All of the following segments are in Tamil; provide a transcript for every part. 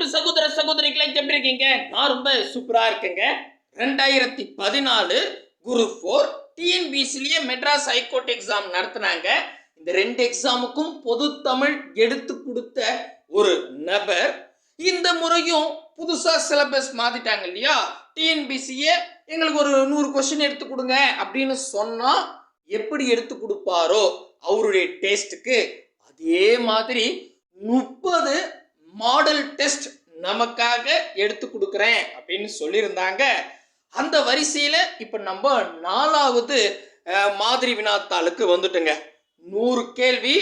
அன்பு சகோதர சகோதரிகளை எப்படி இருக்கீங்க நான் ரொம்ப சூப்பரா இருக்கேங்க. ரெண்டாயிரத்தி பதினாலு குரு ஃபோர் டிஎன்பிசிலேயே மெட்ராஸ் ஹைகோர்ட் எக்ஸாம் நடத்தினாங்க. இந்த ரெண்டு எக்ஸாமுக்கும் பொது தமிழ் எடுத்து கொடுத்த ஒரு நபர். இந்த முறையும் புதுசா சிலபஸ் மாத்திட்டாங்க இல்லையா? டிஎன்பிசியே எங்களுக்கு ஒரு நூறு கொஸ்டின் எடுத்து கொடுங்க அப்படின்னு சொன்னா எப்படி எடுத்து கொடுப்பாரோ அவருடைய டேஸ்ட்டுக்கு அதே மாதிரி முப்பது மாடல் டெஸ்ட் நமக்காக எடுத்து கொடுக்குறேன் அப்படின்னு சொல்லியிருந்தாங்க. அந்த வரிசையில் இப்போ நம்ம நாலாவது மாதிரி வினாத்தாளுக்கு வந்துட்டுங்க. நூறு கேள்வி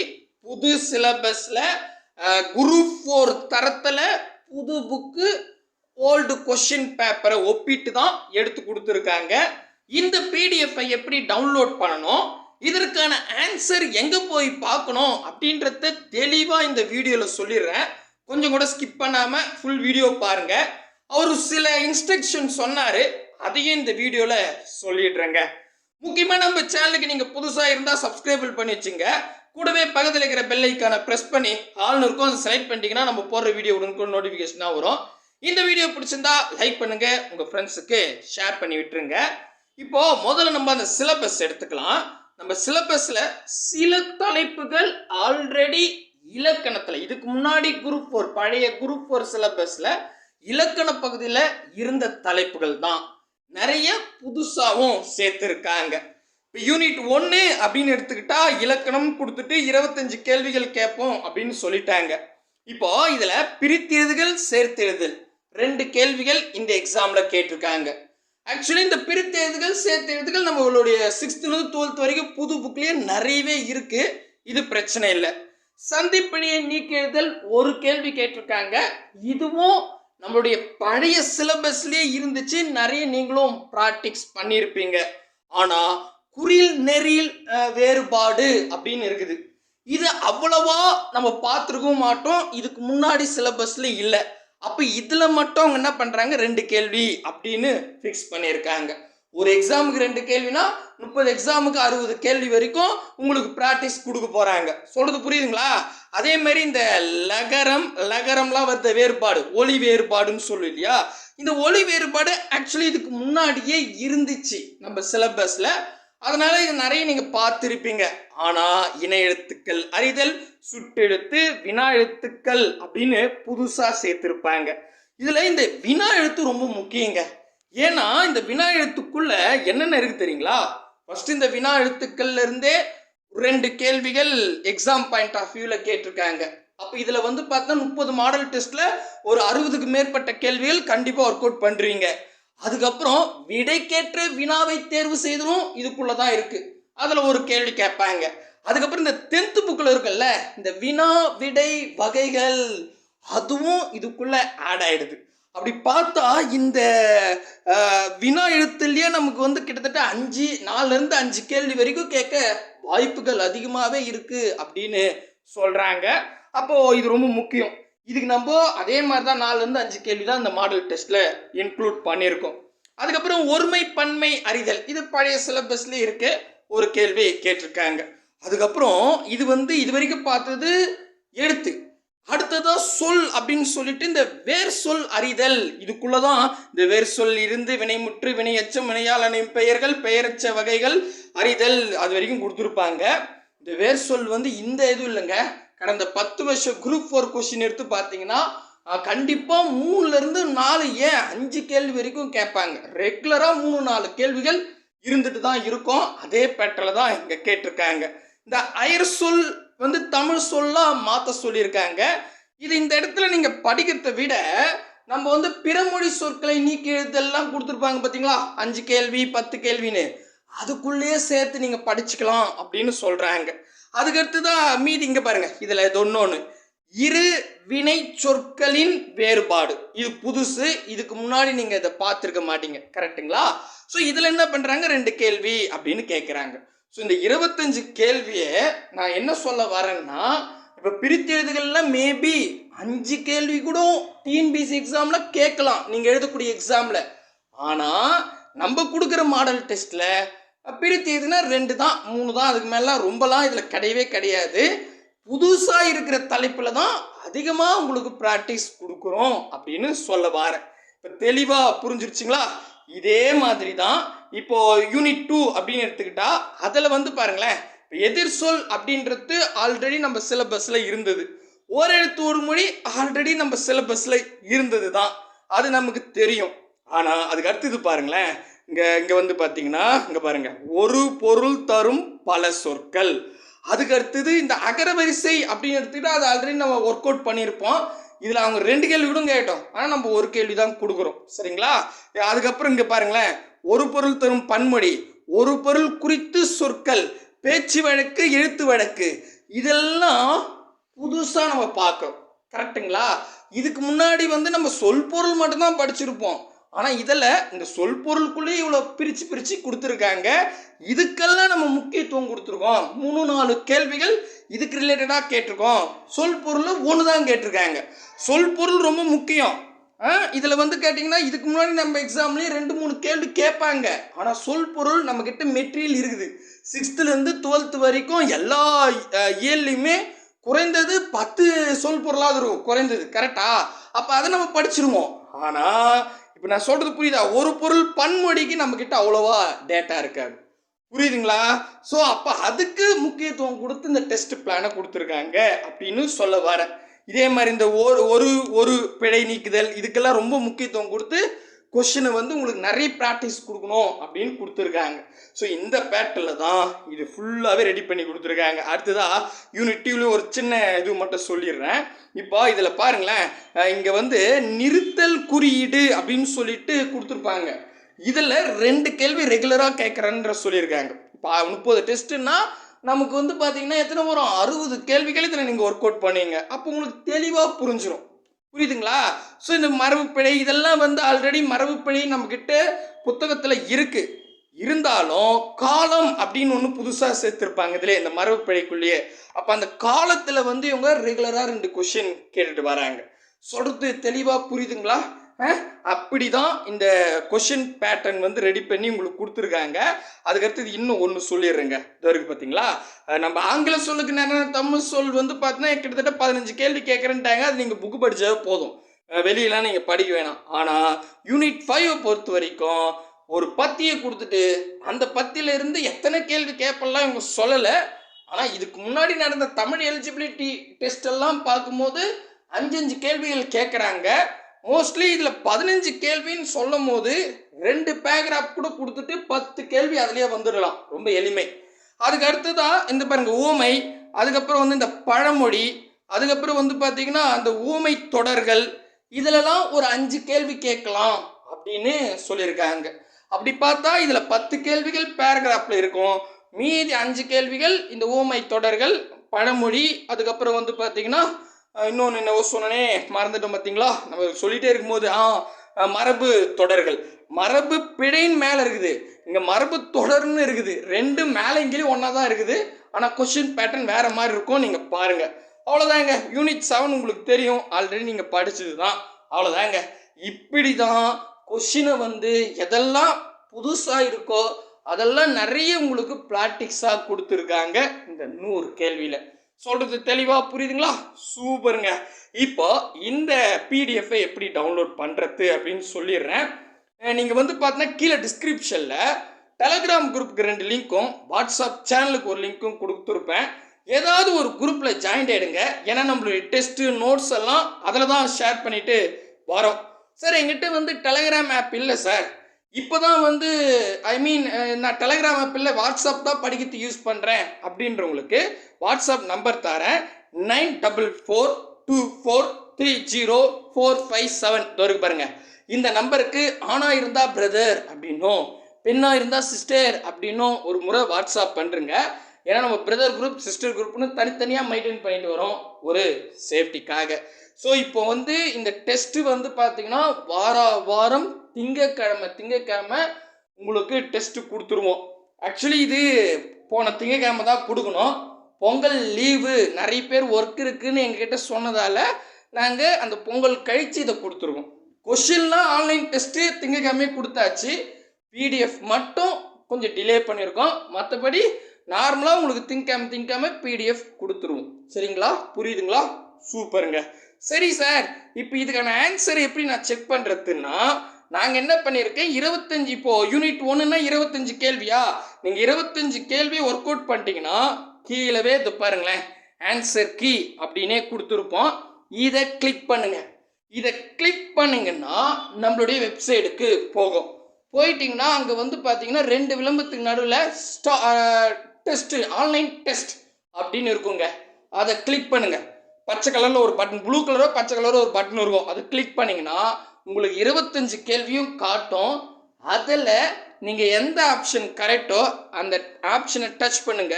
புது சிலபஸில் குரு ஃபோர் தரத்தில் புது புக்கு ஓல்டு கொஷின் பேப்பரை ஒப்பிட்டு தான் எடுத்து கொடுத்துருக்காங்க. இந்த பிடிஎஃப்பை எப்படி டவுன்லோட் பண்ணணும்? இதற்கான ஆன்சர் எங்கே போய் பார்க்கணும்? அப்படின்றத தெளிவாக இந்த வீடியோவில் சொல்லிடுறேன். கொஞ்சம் கூட ஸ்கிப் பண்ணாமல் ஃபுல் வீடியோ பாருங்க. அவர் சில இன்ஸ்ட்ரக்ஷன் சொன்னார். அதையும் இந்த வீடியோவில் சொல்லிடுறேங்க. முக்கியமாக நம்ம சேனலுக்கு நீங்கள் புதுசாக இருந்தால் சப்ஸ்கிரைபிள் பண்ணி வச்சுங்க. கூடவே பக்கத்தில் இருக்கிற பெல் ஐக்கானை ப்ரெஸ் பண்ணி ஆள்னு இருக்கும் அதை செலக்ட் பண்ணிட்டீங்கன்னா நம்ம போடுற வீடியோ உடனுக்கு நோட்டிஃபிகேஷனாக வரும். இந்த வீடியோ பிடிச்சிருந்தா லைக் பண்ணுங்க. உங்கள் ஃப்ரெண்ட்ஸுக்கு ஷேர் பண்ணி விட்டுருங்க. இப்போ முதல்ல நம்ம அந்த சிலபஸ் எடுத்துக்கலாம். நம்ம சிலபஸில் சில தலைப்புகள் ஆல்ரெடி இலக்கணத்தில் இதுக்கு முன்னாடி குரூப் ஃபோர் பழைய குரூப் ஃபோர் சிலபஸில் இலக்கண பகுதியில் இருந்த தலைப்புகள் தான். நிறைய புதுசாகவும் சேர்த்துருக்காங்க. இப்போ யூனிட் ஒன்று அப்படின்னு எடுத்துக்கிட்டா இலக்கணம் கொடுத்துட்டு இருபத்தஞ்சு கேள்விகள் கேட்போம் அப்படின்னு சொல்லிட்டாங்க. இப்போ இதில் பிரித்தெழுதுகள் சேர்த்தெழுதல். ரெண்டு கேள்விகள் இந்த எக்ஸாமில் கேட்டிருக்காங்க. ஆக்சுவலி இந்த பிரித்தெழுதுகள் சேர்த்தெழுதுகள் நம்மளுடைய சிக்ஸ்த்துலேருந்து டுவெல்த் வரைக்கும் புது புக்லேயே நிறையவே இருக்குது இது பிரச்சனை இல்லை. சந்திப்பிழையை நீக்கி ஒரு கேள்வி கேட்டிருக்காங்க. இதுவும் நம்மளுடைய பழைய சிலபஸ்லேயே இருந்துச்சு. நிறைய நீங்களும் ப்ராக்டிக்ஸ் பண்ணியிருப்பீங்க. ஆனால் குறில் நெறியில் வேறுபாடு அப்படின்னு இருக்குது. இது அவ்வளவா நம்ம பார்த்துருக்கவும் மாட்டோம். இதுக்கு முன்னாடி சிலபஸில் இல்லை. அப்போ இதில் மட்டும் அவங்க என்ன பண்ணுறாங்க ரெண்டு கேள்வி அப்படின்னு ஃபிக்ஸ் பண்ணியிருக்காங்க. ஒரு எக்ஸாமுக்கு ரெண்டு கேள்வினா முப்பது எக்ஸாமுக்கு அறுபது கேள்வி வரைக்கும் உங்களுக்கு ப்ராக்டிஸ் கொடுக்க போகிறாங்க சொல்கிறது புரியுதுங்களா? அதே மாதிரி இந்த லகரம் லகரம்லாம் வருத வேறுபாடு ஒளி வேறுபாடுன்னு சொல்லு இல்லையா? இந்த ஒளி வேறுபாடு ஆக்சுவலி இதுக்கு முன்னாடியே இருந்துச்சு நம்ம சிலபஸில் அதனால இது நிறைய நீங்கள் பார்த்துருப்பீங்க. ஆனால் இணை எழுத்துக்கள் அறிதல் சுட்டெழுத்து வினா எழுத்துக்கள் அப்படின்னு புதுசாக சேர்த்துருப்பாங்க. இதில் இந்த வினா எழுத்து ரொம்ப முக்கியங்க. ஏன்னா இந்த வினா எழுத்துக்குள்ள என்னென்ன இருக்கு தெரியுங்களா? ஃபர்ஸ்ட் இந்த வினா எழுத்துக்கள்ல இருந்தே ரெண்டு கேள்விகள் எக்ஸாம் பாயிண்ட் ஆஃப் வியூல கேட்டிருக்காங்க. அப்போ இதில் வந்து பார்த்தா முப்பது மாடல் டெஸ்ட்டில் ஒரு அறுபதுக்கு மேற்பட்ட கேள்விகள் கண்டிப்பாக ஒர்க் அவுட் பண்ணுறீங்க அதுக்கப்புறம் விடைக்கேற்ற வினாவை தேர்வு செய்ததும் இதுக்குள்ளே தான் இருக்கு. அதில் ஒரு கேள்வி கேட்பாங்க. அதுக்கப்புறம் இந்த டென்த்து புக்கில் இருக்குல்ல இந்த வினா விடை வகைகள் அதுவும் இதுக்குள்ள ஆட் ஆயிடுது. அப்படி பார்த்தா இந்த வினா எழுத்துலேயே நமக்கு வந்து கிட்டத்தட்ட அஞ்சு நாலுலேருந்து அஞ்சு கேள்வி வரைக்கும் கேட்க வாய்ப்புகள் அதிகமாகவே இருக்குது அப்படின்னு சொல்கிறாங்க அப்போது இது ரொம்ப முக்கியம். இதுக்கு நம்ம அதே மாதிரி தான் நாலுலேருந்து அஞ்சு கேள்வி தான் இந்த மாடல் டெஸ்ட்டில் இன்க்ளூட் பண்ணியிருக்கோம். அதுக்கப்புறம் ஒருமை பன்மை அறிதல். இது பழைய சிலபஸ்லேயே இருக்கு. ஒரு கேள்வி கேட்டிருக்காங்க. அதுக்கப்புறம் இது வந்து இது வரைக்கும் பார்த்தது எழுத்து. அடுத்ததா சொல் அப்படின்னு சொல்லிட்டு இந்த வேர் சொல் அறிதல். இதுக்குள்ளதான் இந்த வேர் சொல் இருந்து வினைமுற்று வினையச்சம் அணையும் பெயர்கள் பெயரச்ச வகைகள் அறிதல் அது வரைக்கும் கொடுத்துருப்பாங்க. இந்த வேர் சொல் வந்து இந்த இதுவும் இல்லைங்க. கடந்த பத்து வருஷம் குரூப் ஃபோர் கொஸ்டின் எடுத்து பார்த்தீங்கன்னா கண்டிப்பாக மூணுலேருந்து நாலு ஏன் அஞ்சு கேள்வி வரைக்கும் கேட்பாங்க. ரெகுலராக மூணு நாலு கேள்விகள் இருந்துட்டு தான் இருக்கும். அதே பேட்டரில் தான் இங்கே கேட்டிருக்காங்க. இந்த அயர் சொல் வந்து தமிழ் சொல்லா மாற்ற சொல்லியிருக்காங்க. இது இந்த இடத்துல நீங்கள் படிக்கிறத விட நம்ம வந்து பிறமொழி சொற்களை நீக்கி எழுதெல்லாம் கொடுத்துருப்பாங்க பார்த்தீங்களா அஞ்சு கேள்வி பத்து கேள்வின்னு. அதுக்குள்ளேயே சேர்த்து நீங்கள் படிச்சுக்கலாம் அப்படின்னு சொல்கிறாங்க அதுக்கடுத்து தான் மீதி இங்கே பாருங்கள் இதில் இது ஒன்று இரு வினை சொற்களின் வேறுபாடு. இது புதுசு இதுக்கு முன்னாடி நீங்கள் இதை பார்த்துருக்க மாட்டீங்க. கரெக்ட்டுங்களா ஸோ இதில் என்ன பண்ணுறாங்க ரெண்டு கேள்வி அப்படின்னு கேட்குறாங்க ஸோ இந்த இருபத்தஞ்சு கேள்வியை நான் என்ன சொல்ல வரேன்னா இப்போ பிரித்தெழுதுகளில் மேபி அஞ்சு கேள்வி கூட டிஎன்பிசி எக்ஸாமில் கேட்கலாம். நீங்கள் எழுதக்கூடிய எக்ஸாமில் ஆனால் நம்ம கொடுக்குற மாடல் டெஸ்ட்டில் பிரித்து எதுனா ரெண்டு தான் மூணு தான் அதுக்கு மேலாம் ரொம்பலாம் இதில் கிடையவே கிடையாது. புதுசாக இருக்கிற தலைப்பில் தான் அதிகமாக உங்களுக்கு ப்ராக்டிஸ் கொடுக்குறோம் அப்படின்னு சொல்ல வரேன். இப்போ தெளிவாக புரிஞ்சிருச்சுங்களா? இதே மாதிரி தான் இப்போ யூனிட் டூ அப்படின்னு எடுத்துக்கிட்டா அதில் வந்து பாருங்களேன் இப்போ எதிர்சொல் அப்படின்றது ஆல்ரெடி நம்ம சிலபஸில் இருந்தது. ஓரெழுத்து ஒரு மொழி ஆல்ரெடி நம்ம சிலபஸில் இருந்தது தான் அது நமக்கு தெரியும். ஆனால் அதுக்கு அடுத்தது பாருங்களேன் இங்கே இங்கே வந்து பார்த்தீங்கன்னா இங்கே பாருங்க ஒரு பொருள் தரும் பல சொற்கள். அதுக்கு அடுத்தது இந்த அகரவரிசை அப்படின்னு எடுத்துக்கிட்டா அது ஆல்ரெடி நம்ம ஒர்க் அவுட் பண்ணியிருப்போம். இதில் அவங்க ரெண்டு கேள்வி கூட கேட்டோம். ஆனால் நம்ம ஒரு கேள்வி தான் கொடுக்குறோம். சரிங்களா? அதுக்கப்புறம் இங்கே பாருங்களேன். ஒரு பொருள் தரும் பன்மொழி ஒரு பொருள் குறித்து சொற்கள் பேச்சு வழக்கு எழுத்து வழக்கு இதெல்லாம் புதுசாக நம்ம பார்க்குறோம். கரெக்ட்டுங்களா? இதுக்கு முன்னாடி வந்து நம்ம சொல் பொருள் மட்டும்தான் படிச்சிருப்போம். ஆனால் இதில் இந்த சொல் பொருளுக்குள்ளேயே இவ்வளோ பிரித்து பிரித்து கொடுத்துருக்காங்க. இதுக்கெல்லாம் நம்ம முக்கியத்துவம் கொடுத்துருக்கோம். மூணு நாலு கேள்விகள் இதுக்கு ரிலேட்டடாக கேட்டிருக்கோம். சொல் பொருள் ஒன்று தான் கேட்டிருக்காங்க. சொல் பொருள் ரொம்ப முக்கியம். இதில் வந்து கேட்டிங்கன்னா இதுக்கு முன்னாடி நம்ம எக்ஸாம்லேயே ரெண்டு மூணு கேள்வி கேட்பாங்க. ஆனால் சொல் பொருள் நம்மக்கிட்ட மெட்டீரியல் இருக்குது சிக்ஸ்த்துலேருந்து டுவெல்த்து வரைக்கும் எல்லா இயர்லையுமே குறைந்தது பத்து சொல் பொருளாவது இருக்கும். குறைந்தது கரெக்டா அப்போ அதை நம்ம படிச்சிருவோம். ஆனால் இப்போ நான் சொல்கிறது புரியுதா? ஒரு பொருள் பன்மொழிக்கு நம்மக்கிட்ட அவ்வளோவா டேட்டா இருக்காது. புரியுதுங்களா? ஸோ அப்போ அதுக்கு முக்கியத்துவம் கொடுத்து இந்த டெஸ்ட் பிளானை கொடுத்துருக்காங்க அப்படின்னு சொல்ல வரேன். இதே மாதிரி இந்த ஒரு ஒரு ஒரு பிழை நீக்குதல் இதுக்கெல்லாம் ரொம்ப முக்கியத்துவம் கொடுத்து கொஷினை வந்து உங்களுக்கு நிறைய ப்ராக்டிஸ் கொடுக்கணும் அப்படின்னு கொடுத்துருக்காங்க. ஸோ இந்த பேட்டர்னில் தான் இது ஃபுல்லாகவே ரெடி பண்ணி கொடுத்துருக்காங்க. அடுத்ததாக யூனிட்டிவ்லேயும் ஒரு சின்ன இது மட்டும் சொல்லிடுறேன். இப்போ இதில் பாருங்களேன் இங்கே வந்து நிறுத்தல் குறியீடு அப்படின்னு சொல்லிட்டு கொடுத்துருப்பாங்க. இதில் ரெண்டு கேள்வி ரெகுலராக கேட்குறேன்ற சொல்லியிருக்காங்க. இப்போ முப்பது டெஸ்ட்டுன்னா நமக்கு வந்து பார்த்தீங்கன்னா எத்தனை வரும்? அறுபது கேள்விகள் இதில் நீங்கள் ஒர்க் அவுட் பண்ணீங்க. அப்போ உங்களுக்கு தெளிவாக புரிஞ்சிடும் புரியுதுங்களா? ஸோ இந்த மரபு பிழை இதெல்லாம் வந்து ஆல்ரெடி மரபு பிழை நம்மக்கிட்ட புத்தகத்தில் இருக்குது இருந்தாலும் காலம் அப்படின்னு ஒன்று புதுசாக சேர்த்துருப்பாங்க இதில் இந்த மரபு பிழைக்குள்ளேயே அப்போ அந்த காலத்தில் வந்து இவங்க ரெகுலராக ரெண்டு கொஷின் கேட்டுட்டு வராங்க. சொல்கிறது தெளிவாக புரியுதுங்களா? அப்படி தான் இந்த கொஷின் பேட்டர்ன் வந்து ரெடி பண்ணி உங்களுக்கு கொடுத்துருக்காங்க. அதுக்கடுத்தது இன்னும் ஒன்று சொல்லிடுறேங்க. இது வரைக்கும் பார்த்தீங்களா நம்ம ஆங்கில சொல்லுக்கு நேரம் தமிழ் சொல் வந்து பார்த்தீங்கன்னா கிட்டத்தட்ட பதினஞ்சு கேள்வி கேட்குறேன்ட்டாங்க அது நீங்கள் புக்கு படித்தாவே போதும். வெளியெல்லாம் நீங்கள் படிக்க வேணாம். ஆனால் யூனிட் ஃபைவை பொறுத்த வரைக்கும் ஒரு பத்தியை கொடுத்துட்டு அந்த பத்தியிலிருந்து எத்தனை கேள்வி கேட்பெல்லாம் இவங்க சொல்லலை. ஆனால் இதுக்கு முன்னாடி நடந்த தமிழ் எலிஜிபிலிட்டி டெஸ்ட் எல்லாம் பார்க்கும்போது அஞ்சஞ்சு கேள்விகள் கேட்குறாங்க மோஸ்ட்லி இதில் பதினஞ்சு கேள்வின்னு சொல்லும் போது ரெண்டு பேக்ராஃப் கூட கொடுத்துட்டு பத்து கேள்வி அதுலேயே வந்துடலாம் ரொம்ப எளிமை. அதுக்கு அடுத்ததாக இந்த பாருங்க ஊமை அதுக்கப்புறம் வந்து இந்த பழமொழி அதுக்கப்புறம் வந்து பார்த்தீங்கன்னா அந்த ஊமை தொடர்கள் இதிலலாம் ஒரு அஞ்சு கேள்வி கேட்கலாம் அப்படின்னு சொல்லியிருக்காங்க. அப்படி பார்த்தா இதில் பத்து கேள்விகள் பேராகிராஃபில் இருக்கும். மீதி அஞ்சு கேள்விகள் இந்த ஊமை தொடர்கள் பழமொழி அதுக்கப்புறம் வந்து பார்த்தீங்கன்னா இன்னொன்று என்ன சொன்னனே மறந்துட்டோம் பார்த்தீங்களா நம்ம சொல்லிகிட்டே இருக்கும்போது ஆ மரபு தொடர்கள். மரபு பிழையின் மேலே இருக்குது. இங்கே மரபு தொடர்னு இருக்குது. ரெண்டு மேலே இங்கேயும் ஒன்றா தான் இருக்குது. ஆனால் கொஷின் பேட்டர்ன் வேறு மாதிரி இருக்கும். நீங்கள் பாருங்கள் அவ்வளோதாங்க யூனிட் செவன் உங்களுக்கு தெரியும். ஆல்ரெடி நீங்கள் படிச்சது தான் அவ்வளோதாங்க இப்படி தான் கொஷினை வந்து எதெல்லாம் புதுசாக இருக்கோ அதெல்லாம் நிறைய உங்களுக்கு ப்ராக்டிக்ஸாக கொடுத்துருக்காங்க. இந்த நூறு கேள்வியில். சொல்கிறது தெளிவாக புரியுதுங்களா? சூப்பருங்க. இப்போ இந்த பிடிஎஃப்பை எப்படி டவுன்லோட் பண்ணுறது அப்படின்னு சொல்லிடுறேன். நீங்கள் வந்து பார்த்தீங்கன்னா கீழே டிஸ்கிரிப்ஷனில் டெலகிராம் குரூப்புக்கு ரெண்டு லிங்க்கும் வாட்ஸ்அப் சேனலுக்கு ஒரு லிங்க்கும் கொடுத்துருப்பேன். ஏதாவது ஒரு குரூப்பில் ஜாயின் ஆகிடுங்க ஏன்னா நம்மளுடைய டெஸ்ட்டு நோட்ஸ் எல்லாம் அதில் தான் ஷேர் பண்ணிவிட்டு வரோம். சார் எங்கிட்ட வந்து டெலகிராம் ஆப் இல்லை சார். இப்போ தான் வந்து ஐ மீன் நான் டெலகிராம் ஆப்பில் வாட்ஸ்அப் தான் படிக்கிறது யூஸ் பண்ணுறேன் அப்படின்றவங்களுக்கு வாட்ஸ்அப் நம்பர் தரேன். Nine double four two four three zero four five seven இருக்கு பாருங்க. இந்த நம்பருக்கு ஆணாக இருந்தால் பிரதர் அப்படின்னும் பெண்ணாக இருந்தால் சிஸ்டர் அப்படின்னும் ஒரு முறை வாட்ஸ்அப் பண்ணுறங்க ஏன்னா நம்ம பிரதர் குரூப் சிஸ்டர் குரூப்னு தனித்தனியாக மெயின்டைன் பண்ணிட்டு வரோம் ஒரு சேஃப்டிக்காக ஸோ இப்போ வந்து இந்த டெஸ்ட்டு வந்து பார்த்தீங்கன்னா வார வாரம் திங்கக்கிழமை திங்கக்கிழமை உங்களுக்கு டெஸ்ட்டு கொடுத்துருவோம். ஆக்சுவலி இது போன திங்கக்கிழமை தான் கொடுக்கணும். பொங்கல் லீவு நிறைய பேர் ஒர்க் இருக்குதுன்னு எங்ககிட்ட சொன்னதால் நாங்கள் அந்த பொங்கல் கழித்து இதை கொடுத்துருவோம். கொஷின்லாம் ஆன்லைன் டெஸ்ட்டு திங்கக்கிழமையே கொடுத்தாச்சு. பிடிஎஃப் மட்டும் கொஞ்சம் டிலே பண்ணியிருக்கோம். மற்றபடி நார்மலாக உங்களுக்கு திங்காம திங்காம பிடிஎஃப் கொடுத்துருவோம். சரிங்களா? புரியுதுங்களா? சூப்பருங்க. சரி சார் இப்போ இதுக்கான ஆன்சர் எப்படி நான் செக் பண்ணுறதுன்னா நாங்கள் என்ன பண்ணியிருக்கேன்? இருபத்தஞ்சி இப்போ யூனிட் ஒன்றுனா இருபத்தஞ்சு கேள்வியா? நீங்கள் இருபத்தஞ்சு கேள்வி ஒர்க் அவுட் பண்ணிட்டீங்கன்னா கீழவே இது பாருங்களேன். ஆன்சர் கீ அப்படின்னே கொடுத்துருப்போம். இதை கிளிக் பண்ணுங்க. இதை கிளிக் பண்ணீங்கன்னா நம்மளுடைய வெப்சைட்டுக்கு போகும். போயிட்டிங்கன்னா அங்கே வந்து பார்த்தீங்கன்னா ரெண்டு விளம்பரத்துக்கு நடுவில் ஸ்டா டெஸ்ட்டு ஆன்லைன் டெஸ்ட் அப்படின்னு இருக்குங்க. அதை கிளிக் பண்ணுங்க. பச்சை கலரில் ஒரு பட்டன் ப்ளூ கலரோ பச்சை கலரோ ஒரு பட்டன் இருக்கும் அதை கிளிக் பண்ணிங்கன்னா உங்களுக்கு இருபத்தஞ்சு கேள்வியும் காட்டும். அதில் நீங்கள் எந்த ஆப்ஷன் கரெக்டோ அந்த ஆப்ஷனை டச் பண்ணுங்க.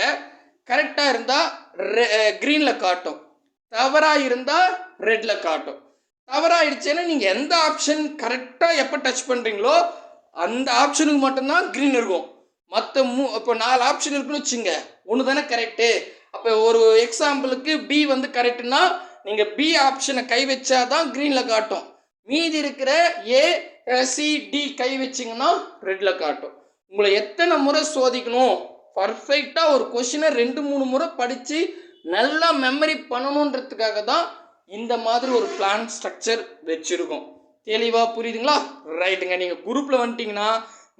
கரெக்டாக இருந்தால் ரெ க்ரீனில் காட்டும். தவறாக இருந்தால் ரெட்டில் காட்டும். தவறாயிடுச்சுன்னா நீங்கள் எந்த ஆப்ஷன் கரெக்டாக எப்போ டச் பண்ணுறீங்களோ அந்த ஆப்ஷனுக்கு மட்டும்தான் க்ரீன் இருக்கும். மற்ற மூ இப்போ நாலு ஆப்ஷன் இருக்குன்னு வச்சுங்க. ஒன்று தானே கரெக்டு அப்போ ஒரு எக்ஸாம்பிளுக்கு பி வந்து கரெக்டுனா நீங்கள் பி ஆப்ஷனை கை வச்சா தான் க்ரீனில் காட்டும். மீதி இருக்கிற ஏ சி டி கை வச்சிங்கன்னா ரெட்டில் காட்டும். உங்களை எத்தனை முறை சோதிக்கணும்? பர்ஃபெக்டாக ஒரு கொஷினை ரெண்டு மூணு முறை படித்து நல்லா மெமரி பண்ணணுன்றதுக்காக தான் இந்த மாதிரி ஒரு பிளான் ஸ்ட்ரக்சர் வச்சுருக்கோம். தெளிவாக புரியுதுங்களா? ரைட்டுங்க நீங்கள் குரூப்பில் வந்துட்டிங்கன்னா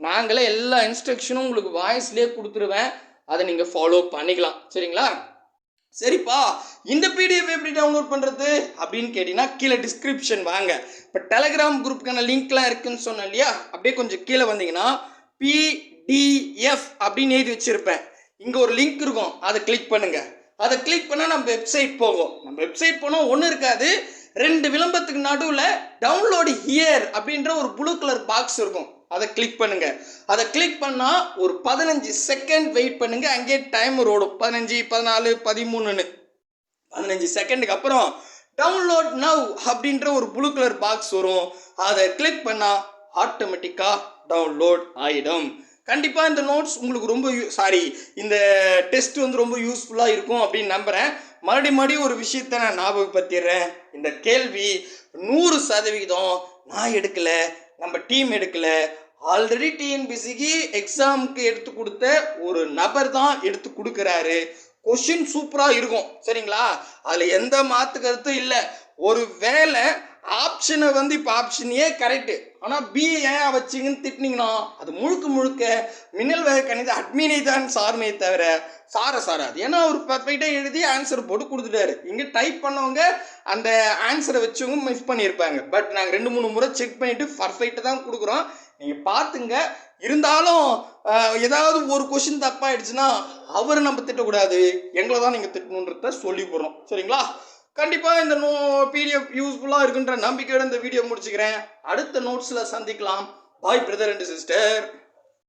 நாங்களே எல்லா இன்ஸ்ட்ரக்ஷனும் உங்களுக்கு வாய்ஸ்லேயே கொடுத்துருவேன். அதை நீங்கள் ஃபாலோ பண்ணிக்கலாம். சரிங்களா? சரிப்பா. இந்த பிடிஎஃப் எப்படி டவுன்லோட் பண்ணுறது அப்படின்னு கேட்டிங்கன்னா கீழே டிஸ்கிரிப்ஷன் வாங்க. இப்போ டெலகிராம் குரூப்புக்கான லிங்க்லாம் இருக்குன்னு சொன்னேன் இல்லையா? அப்படியே கொஞ்சம் கீழே வந்தீங்கன்னா பிடிஎஃப் அப்படின்னு எழுதி வச்சுருப்பேன். இங்கே ஒரு லிங்க் இருக்கும். அதை கிளிக் பண்ணுங்கள் அதை கிளிக் பண்ணால் நம்ம வெப்சைட் போகும். நம்ம வெப்சைட் போனால் ஒன்றும் இருக்காது. ரெண்டு விளம்பரத்துக்கு நடுவில் டவுன்லோடு ஹியர் அப்படின்ற ஒரு ப்ளூ கலர் பாக்ஸ் இருக்கும். அதை கிளிக் பண்ணுங்க. அதை கிளிக் பண்ணால் ஒரு பதினஞ்சு செகண்ட் வெயிட் பண்ணுங்க. அங்கேயே டைமர் ஓடும். பதினஞ்சு பதினாலு பதிமூணுன்னு. பதினஞ்சு செகண்டுக்கு அப்புறம் டவுன்லோட் நவ் அப்படின்ற ஒரு ப்ளூ கலர் பாக்ஸ் வரும். அதை கிளிக் பண்ணால் ஆட்டோமேட்டிக்காக டவுன்லோட் ஆகிடும் கண்டிப்பாக இந்த நோட்ஸ் உங்களுக்கு ரொம்ப யூ சாரி இந்த டெஸ்ட் வந்து ரொம்ப யூஸ்ஃபுல்லாக இருக்கும் அப்படின்னு நம்புகிறேன் மறுபடியும் மறுபடியும் ஒரு விஷயத்த நான் ஞாபகப்படுத்திடுறேன். இந்த கேள்வி நூறு சதவிகிதம் நான் எடுக்கலை நம்ம டீம் எடுக்கலை ஆல்ரெடி டிஎன்பிசிக்கு எக்ஸாமுக்கு எடுத்து கொடுத்த ஒரு நபர் தான் எடுத்து கொடுக்குறாரு. கொஷின் சூப்பராக இருக்கும். சரிங்களா? அதில் எந்த மாற்று கருத்தும் இல்லை. ஒரு வேலை ஆப்ஷனை வந்து இப்போ ஆப்ஷன் ஏ கரெக்டு ஆனால் பி ஏன் வச்சிங்கன்னு திட்டினீங்கன்னா அது முழுக்க முழுக்க மின்னல் வகை கணித அட்மினை தான் சார்மே தவிர சார சாராது. ஏன்னா அவர் பர்ஃபெக்டாக எழுதி ஆன்சர் போட்டு கொடுத்துட்டாரு. இங்கே டைப் பண்ணவங்க அந்த ஆன்சரை வச்சவங்க மிஸ் பண்ணியிருப்பாங்க. பட் நாங்கள் ரெண்டு மூணு முறை செக் பண்ணிவிட்டு பர்ஃபெக்டாக தான் கொடுக்குறோம். நீங்கள் பார்த்துங்க இருந்தாலும் ஏதாவது ஒரு கொஷின் தப்பாயிடுச்சுன்னா அவரை நம்ம திட்டக்கூடாது. எங்களை தான் நீங்கள் திட்டணுன்றத சொல்லி போடுறோம் சரிங்களா? கண்டிப்பாக இந்த நோ பிடிஎஃப் யூஸ்ஃபுல்லாக இருக்குன்ற நம்பிக்கையோட இந்த வீடியோ முடிச்சுக்கிறேன். அடுத்த நோட்ஸில் சந்திக்கலாம். பாய் பிரதர் அண்ட் சிஸ்டர்